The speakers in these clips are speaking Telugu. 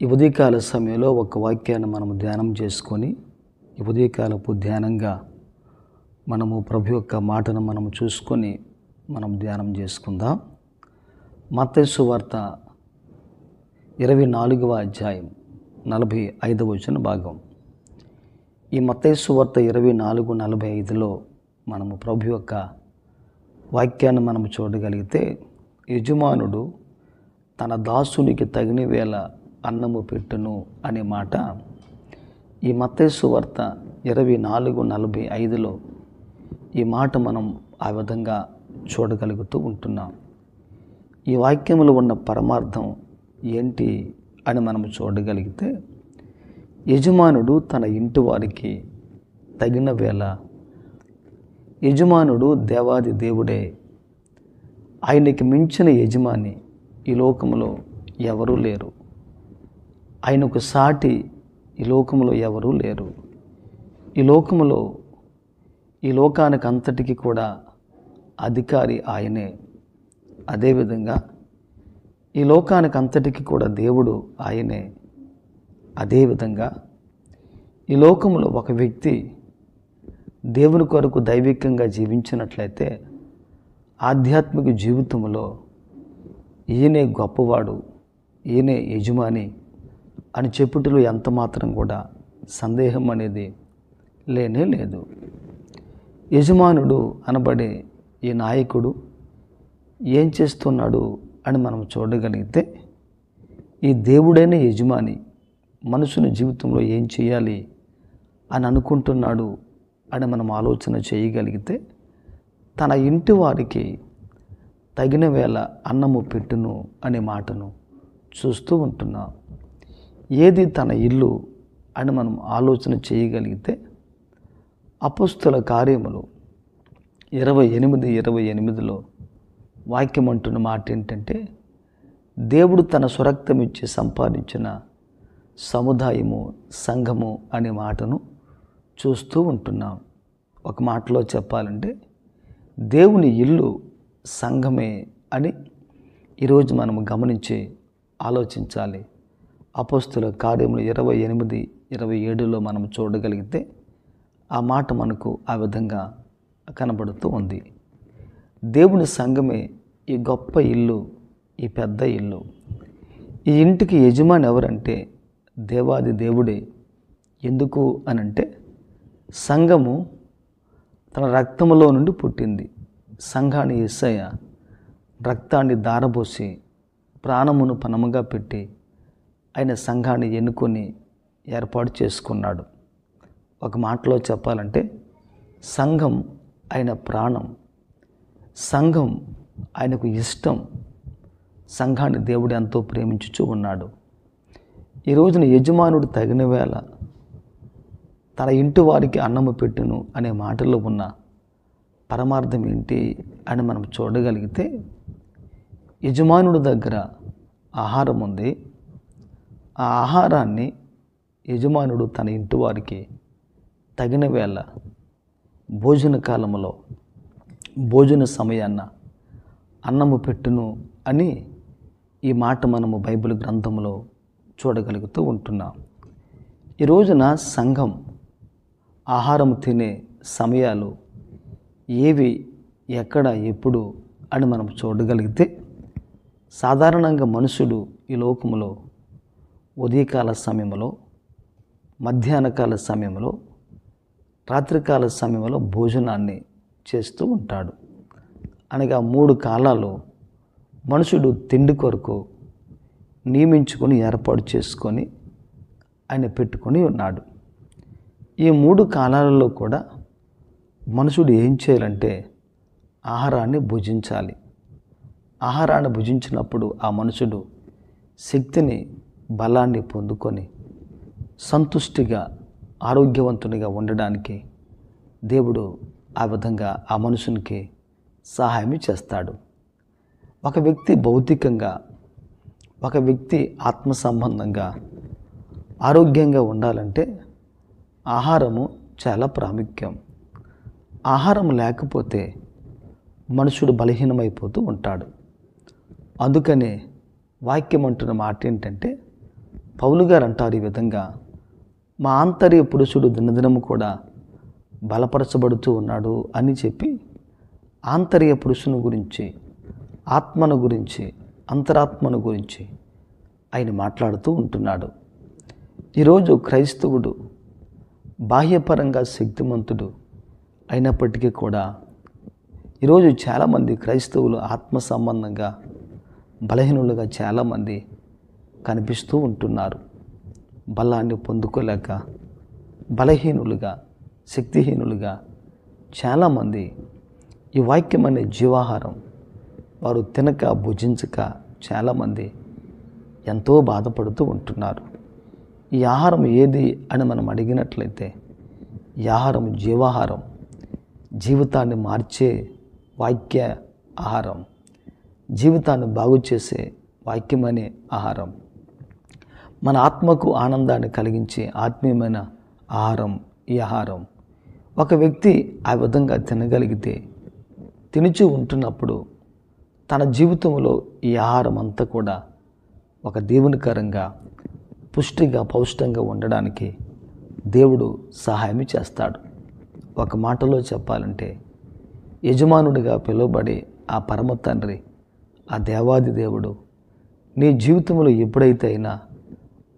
ఈ ఉదయకాల సమయంలో ఒక వాక్యాన్ని మనము ధ్యానం చేసుకొని ఈ ఉదయకాలపు ధ్యానంగా మనము ప్రభు యొక్క మాటను మనము చూసుకొని మనం ధ్యానం చేసుకుందాం. మత్తైసు వార్త ఇరవై నాలుగవ అధ్యాయం నలభై ఐదవ వచ్చిన భాగం. ఈ మత్స్సు వార్త ఇరవై నాలుగు నలభై ఐదులో మనము ప్రభు యొక్క వాక్యాన్ని మనము చూడగలిగితే యజమానుడు తన దాసునికి తగిన వేళ అన్నము పెట్టును అనే మాట ఈ మత్తేసు వార్త ఇరవై నాలుగు నలభై ఐదులో ఈ మాట మనం ఆ విధంగా చూడగలుగుతూ ఉంటున్నాం. ఈ వాక్యంలో ఉన్న పరమార్థం ఏంటి అని మనం చూడగలిగితే యజమానుడు తన ఇంటి వారికి తగిన వేళ యజమానుడు దేవాది దేవుడే ఆయనకి మించిన యజమాని ఈ లోకంలో ఎవరూ లేరు. ఆయనకు సాటి ఈ లోకంలో ఎవరూ లేరు. ఈ లోకములో ఈ లోకానికి అంతటికి కూడా అధికారి ఆయనే. అదేవిధంగా ఈ లోకానికి అంతటికి కూడా దేవుడు ఆయనే. అదేవిధంగా ఈ లోకంలో ఒక వ్యక్తి దేవుని కొరకు దైవికంగా జీవించినట్లయితే ఆధ్యాత్మిక జీవితంలో ఈయనే గొప్పవాడు ఈయనే యజమాని అని చెప్పుటలో ఎంత మాత్రం కూడా సందేహం అనేది లేనే లేదు. యజమానుడు అనబడే ఈ నాయకుడు ఏం చేస్తున్నాడు అని మనం చూడగలిగితే ఈ దేవుడైన యజమాని మనుషుని జీవితంలో ఏం చేయాలి అని అనుకుంటున్నాడు అని మనం ఆలోచన చేయగలిగితే తన ఇంటి వారికి తగిన వేళ అన్నము పెట్టును అనే మాటను చూస్తూ ఉంటున్నాం. ఏది తన ఇల్లు అని మనం ఆలోచన చేయగలిగితే అపుస్తుల కార్యములు ఇరవై ఎనిమిది ఇరవై ఎనిమిదిలో వాక్యం అంటున్న మాట ఏంటంటే దేవుడు తన స్వరక్తం ఇచ్చి సంపాదించిన సముదాయము సంఘము అనే మాటను చూస్తూ ఉంటున్నాం. ఒక మాటలో చెప్పాలంటే దేవుని ఇల్లు సంఘమే అని ఈరోజు మనం గమనించి ఆలోచించాలి. అపస్తుల కార్యములు ఇరవై ఎనిమిది ఇరవై ఏడులో మనం చూడగలిగితే ఆ మాట మనకు ఆ విధంగా కనబడుతూ ఉంది. దేవుని సంఘమే ఈ గొప్ప ఇల్లు ఈ పెద్ద ఇల్లు. ఈ ఇంటికి యజమాని ఎవరంటే దేవాది దేవుడే. ఎందుకు అనంటే సంఘము తన రక్తములో నుండి పుట్టింది. సంఘాన్ని ఎస్సయ్య రక్తాన్ని దారబోసి ప్రాణమును పనముగా పెట్టి ఆయన సంఘాన్ని ఎన్నుకొని ఏర్పాటు చేసుకున్నాడు. ఒక మాటలో చెప్పాలంటే సంఘం ఆయన ప్రాణం. సంఘం ఆయనకు ఇష్టం. సంఘాన్ని దేవుడు ఎంతో ప్రేమించుచూ ఉన్నాడు. ఈ రోజున యజమానుడు తగిన వేళ తన ఇంటి వారికి అన్నము పెట్టును అనే మాటలో ఉన్న పరమార్థం ఏంటి అని మనం చూడగలిగితే యజమానుడి దగ్గర ఆహారం ఉంది. ఆ ఆహారాన్ని యజమానుడు తన ఇంటివారికి తగిన వేళ భోజన కాలంలో భోజన సమయాన్న అన్నము పెట్టును అని ఈ మాట మనము బైబిల్ గ్రంథంలో చూడగలుగుతూ ఉంటున్నాం. ఈ రోజున సంఘం ఆహారం తినే సమయాలు ఏవి ఎక్కడ ఎప్పుడు అని మనం చూడగలిగితే సాధారణంగా మనుషుడు ఈ లోకములో ఉదయకాల సమయంలో మధ్యాహ్నకాల సమయంలో రాత్రికాల సమయంలో భోజనాన్ని చేస్తూ ఉంటాడు. అనగా మూడు కాలాలు మనుషుడు తిండి కొరకు నియమించుకొని ఏర్పాటు చేసుకొని ఆయన పెట్టుకొని ఉన్నాడు. ఈ మూడు కాలాలలో కూడా మనుషుడు ఏం చేయాలంటే ఆహారాన్ని భుజించాలి. ఆహారాన్ని భుజించినప్పుడు ఆ మనుషుడు శక్తిని బలాన్ని పొందుకొని సంతుష్టిగా ఆరోగ్యవంతునిగా ఉండడానికి దేవుడు ఆ విధంగా ఆ మనుషునికి సహాయం చేస్తాడు. ఒక వ్యక్తి భౌతికంగా ఒక వ్యక్తి ఆత్మ సంబంధంగా ఆరోగ్యంగా ఉండాలంటే ఆహారము చాలా ప్రాముఖ్యం. ఆహారం లేకపోతే మనుషుడు బలహీనమైపోతూ ఉంటాడు. అందుకనే వాక్యం అంటున్న మాట ఏంటంటే పౌలు గారు అంటారు ఈ విధంగా మా ఆంతర్య పురుషుడు దినదినము కూడా బలపరచబడుతూ ఉన్నాడు అని చెప్పి ఆంతర్య పురుషుని గురించి ఆత్మను గురించి అంతరాత్మను గురించి ఆయన మాట్లాడుతూ ఉంటున్నాడు. ఈరోజు క్రైస్తవుడు బాహ్యపరంగా శక్తిమంతుడు అయినప్పటికీ కూడా ఈరోజు చాలామంది క్రైస్తవులు ఆత్మ సంబంధంగా బలహీనులుగా చాలామంది కనిపిస్తూ ఉంటున్నారు. బలాన్ని పొందుకోలేక బలహీనులుగా శక్తిహీనులుగా చాలామంది ఈ వాక్యం అనే జీవాహారం వారు తినక భుజించక చాలామంది ఎంతో బాధపడుతూ ఉంటున్నారు. ఈ ఆహారం ఏది అని మనం అడిగినట్లయితే ఈ ఆహారం జీవాహారం. జీవితాన్ని మార్చే వాక్య ఆహారం. జీవితాన్ని బాగు చేసే వాక్యమనే ఆహారం. మన ఆత్మకు ఆనందాన్ని కలిగించే ఆత్మీయమైన ఆహారం ఈ ఆహారం. ఒక వ్యక్తి ఆ విధంగా తినగలిగితే తినుచు ఉంటున్నప్పుడు తన జీవితంలో ఈ ఆహారం అంతా కూడా ఒక దేవునికరంగా పుష్టిగా పౌష్టంగా ఉండడానికి దేవుడు సహాయం చేస్తాడు. ఒక మాటలో చెప్పాలంటే యజమానుడిగా పిలువబడే ఆ పరమ తండ్రి ఆ దేవాది దేవుడు నీ జీవితంలో ఎప్పుడైతే అయినా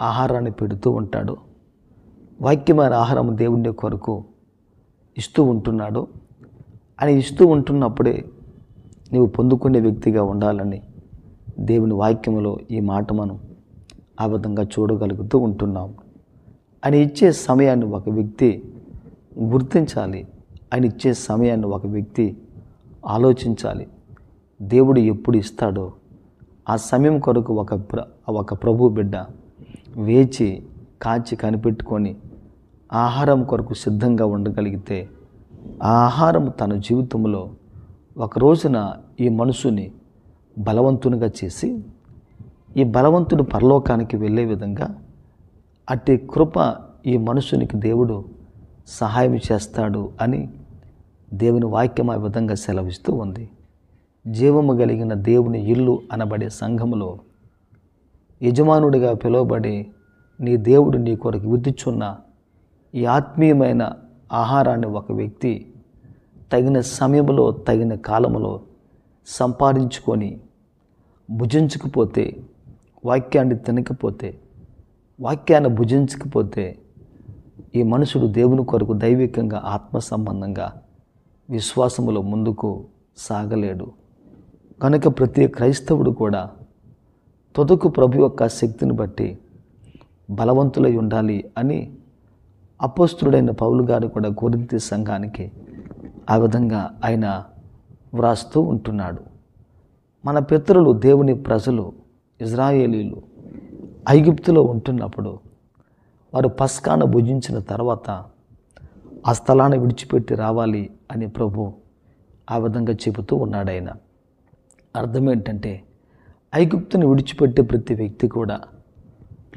ఆహారాన్ని పెడుతూ ఉంటాడు. వాక్యమైన ఆహారం దేవుని కొరకు ఇస్తూ ఉంటున్నాడు. అని ఇస్తూ ఉంటున్నప్పుడే నీవు పొందుకునే వ్యక్తిగా ఉండాలని దేవుని వాక్యములో ఈ మాట మనం ఆ విధంగా చూడగలుగుతూ ఉంటున్నాం. ఆయన ఇచ్చే సమయాన్ని ఒక వ్యక్తి గుర్తించాలి. ఆయన ఇచ్చే సమయాన్ని ఒక వ్యక్తి ఆలోచించాలి. దేవుడు ఎప్పుడు ఇస్తాడో ఆ సమయం కొరకు ఒక ప్ర ఒక ప్రభు బిడ్డ వేచి కాచి కనిపెట్టుకొని ఆహారం కొరకు సిద్ధంగా ఉండగలిగితే ఆ ఆహారం తన జీవితంలో ఒక రోజున ఈ మనుషుని బలవంతునిగా చేసి ఈ బలవంతుడు పరలోకానికి వెళ్ళే విధంగా అట్టి కృప ఈ మనుషునికి దేవుడు సహాయం చేస్తాడు అని దేవుని వాక్యం ఆ విధంగా సెలవిస్తూ ఉంది. జీవము కలిగిన దేవుని ఇల్లు అనబడే సంఘములో యజమానుడిగా పిలువబడి నీ దేవుడు నీ కొరకు విద్యుచున్న ఈ ఆత్మీయమైన ఆహారాన్ని ఒక వ్యక్తి తగిన సమయంలో తగిన కాలంలో సంపాదించుకొని భుజించకపోతే వాక్యాన్ని తినకపోతే వాక్యాన్ని భుజించకపోతే ఈ మనుషుడు దేవుని కొరకు దైవికంగా ఆత్మ సంబంధంగా విశ్వాసములో ముందుకు సాగలేడు. కనుక ప్రతి క్రైస్తవుడు కూడా తొదకు ప్రభు యొక్క శక్తిని బట్టి బలవంతులై ఉండాలి అని అపోస్తుడైన పౌలు గారు కూడా కొరింతి సంఘానికి ఆ విధంగా ఆయన వ్రాస్తూ ఉంటున్నాడు. మన పితరులు దేవుని ప్రజలు ఇజ్రాయేలీలు ఐగుప్తులో ఉంటున్నప్పుడు వారు పస్కాను భుజించిన తర్వాత ఆ స్థలాన్ని విడిచిపెట్టి రావాలి అని ప్రభు ఆ విధంగా చెబుతూ ఉన్నాడు ఆయన. అర్థం ఏంటంటే ఐగుప్తుని విడిచిపెట్టే ప్రతి వ్యక్తి కూడా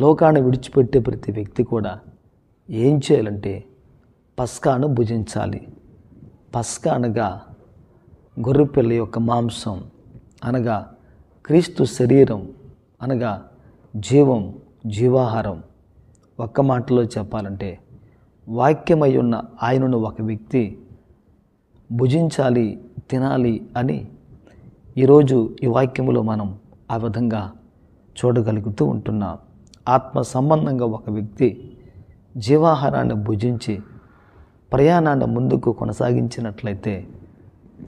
లోకాన్ని విడిచిపెట్టే ప్రతి వ్యక్తి కూడా ఏం చేయాలంటే పస్కాను భుజించాలి. పస్కా అనగా గొర్రెపిల్ల యొక్క మాంసం అనగా క్రీస్తు శరీరం అనగా జీవం జీవాహారం. ఒక్క మాటలో చెప్పాలంటే వాక్యమై ఉన్న ఆయనను ఒక వ్యక్తి భుజించాలి తినాలి అని ఈరోజు ఈ వాక్యములో మనం ఆ విధంగా చూడగలుగుతూ ఉంటున్నాం ఆత్మ సంబంధంగా ఒక వ్యక్తి జీవాహారాన్ని భుజించి ప్రయాణాన్ని ముందుకు కొనసాగించినట్లయితే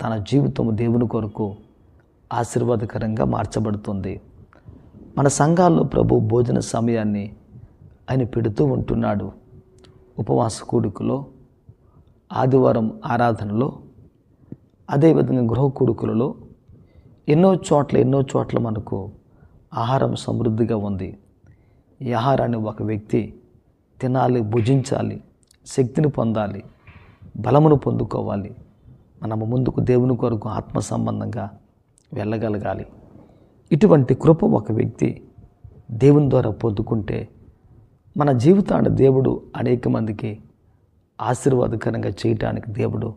తన జీవితం దేవుని కొరకు ఆశీర్వాదకరంగా మార్చబడుతుంది. మన సంఘాల్లో ప్రభు భోజన సమయాన్ని ఆయన పెడుతూ ఉంటున్నాడు. ఉపవాస కూడుకులో ఆదివారం ఆరాధనలో అదేవిధంగా గృహ కూడుకులలో ఎన్నో చోట్ల ఎన్నో చోట్ల మనకు ఆహారం సమృద్ధిగా ఉంది. ఈ ఆహారాన్ని ఒక వ్యక్తి తినాలి భుజించాలి శక్తిని పొందాలి బలమును పొందుకోవాలి. మనము ముందుకు దేవుని కొరకు ఆత్మ సంబంధంగా వెళ్ళగలగాలి. ఇటువంటి కృప ఒక వ్యక్తి దేవుని ద్వారా పొందుకుంటే మన జీవితాన్ని దేవుడు అనేక మందికి ఆశీర్వాదకరంగా చేయటానికి దేవుడు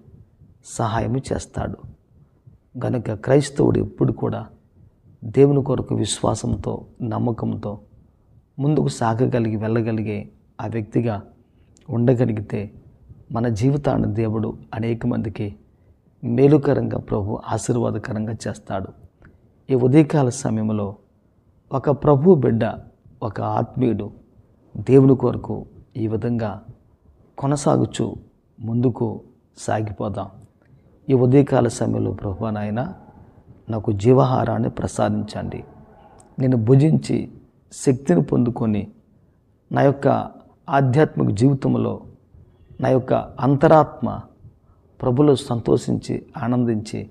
సహాయం చేస్తాడు. గనక క్రైస్తవుడు ఎప్పుడు కూడా దేవుని కొరకు విశ్వాసంతో నమ్మకంతో ముందుకు సాగగలిగి వెళ్ళగలిగే ఆ వ్యక్తిగా ఉండగలిగితే మన జీవితాన్ని దేవుడు అనేక మందికి మేలుకరంగా ప్రభు ఆశీర్వాదకరంగా చేస్తాడు. ఈ ఉదయకాల సమయంలో ఒక ప్రభు బిడ్డ ఒక ఆత్మీయుడు దేవుని కొరకు ఈ విధంగా కొనసాగుచు ముందుకు సాగిపోదాం. ఈ ఉదయకాల సమయంలో ప్రభు నాయన నాకు జీవాహారాన్ని ప్రసాదించండి. నేను భుజించి శక్తిని పొందుకొని నా యొక్క ఆధ్యాత్మిక జీవితంలో నా యొక్క అంతరాత్మ ప్రభులో సంతోషించి ఆనందించి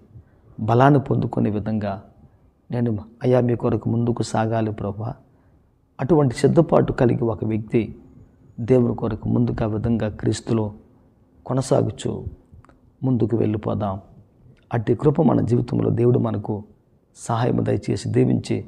బలాన్ని పొందుకునే విధంగా నేను అయ్యా మీ కొరకు ముందుకు సాగాలి ప్రభా. అటువంటి సిద్ధపాటు కలిగి ఒక వ్యక్తి దేవుని కొరకు ముందుకు ఆ విధంగా క్రీస్తులో కొనసాగుచు. ముందుకు వెళ్ళిపోదాం. అట్టి కృప మన జీవితంలో దేవుడు మనకు సహాయం దయచేసి దీవించి